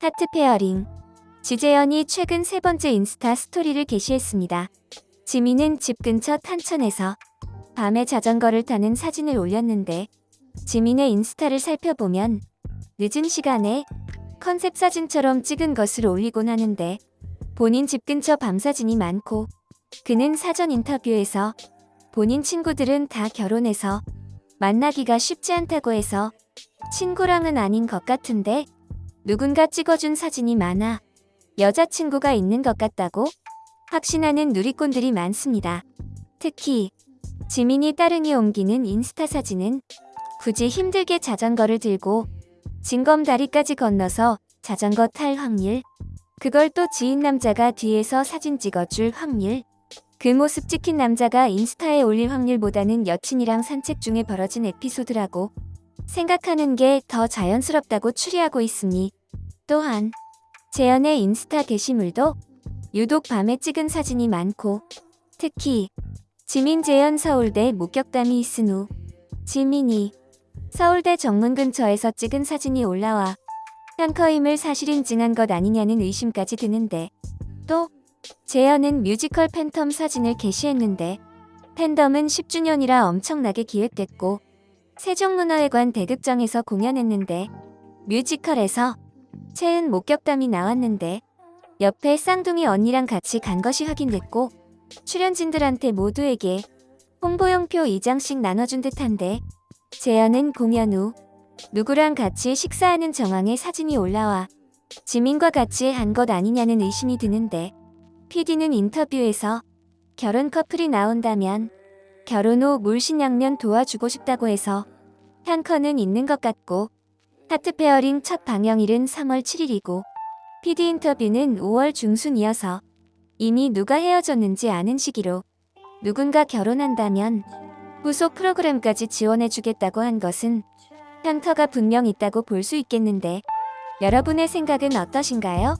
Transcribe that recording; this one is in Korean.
하트 페어링. 지재현이 최근 세 번째 인스타 스토리를 게시했습니다. 지민은 집 근처 탄천에서 밤에 자전거를 타는 사진을 올렸는데 지민의 인스타를 살펴보면 늦은 시간에 컨셉 사진처럼 찍은 것을 올리곤 하는데 본인 집 근처 밤 사진이 많고 그는 사전 인터뷰에서 본인 친구들은 다 결혼해서 만나기가 쉽지 않다고 해서 친구랑은 아닌 것 같은데 누군가 찍어준 사진이 많아 여자친구가 있는 것 같다고 확신하는 누리꾼들이 많습니다. 특히 지민이 따릉이 옮기는 인스타 사진은 굳이 힘들게 자전거를 들고 징검다리까지 건너서 자전거 탈 확률, 그걸 또 지인 남자가 뒤에서 사진 찍어줄 확률, 그 모습 찍힌 남자가 인스타에 올릴 확률보다는 여친이랑 산책 중에 벌어진 에피소드라고 생각하는 게 더 자연스럽다고 추리하고 있으니 또한 재현의 인스타 게시물도 유독 밤에 찍은 사진이 많고 특히 지민 재현 서울대 목격담이 있은 후 지민이 서울대 정문 근처에서 찍은 사진이 올라와 탱커임을 사실 인증한 것 아니냐는 의심까지 드는데 또 재현은 뮤지컬 팬텀 사진을 게시했는데 팬덤은 10주년이라 엄청나게 기획됐고 세종문화회관 대극장에서 공연했는데 뮤지컬에서 채은 목격담이 나왔는데 옆에 쌍둥이 언니랑 같이 간 것이 확인됐고 출연진들한테 모두에게 홍보용표 2장씩 나눠준 듯한데 재현은 공연 후 누구랑 같이 식사하는 정황에 사진이 올라와 지민과 같이 한 것 아니냐는 의심이 드는데 PD는 인터뷰에서 결혼 커플이 나온다면 결혼 후 물신양면 도와주고 싶다고 해서 탱커는 있는 것 같고 하트 페어링 첫 방영일은 3월 7일이고 PD 인터뷰는 5월 중순이어서 이미 누가 헤어졌는지 아는 시기로 누군가 결혼한다면 후속 프로그램까지 지원해주겠다고 한 것은 탱커가 분명 있다고 볼 수 있겠는데 여러분의 생각은 어떠신가요?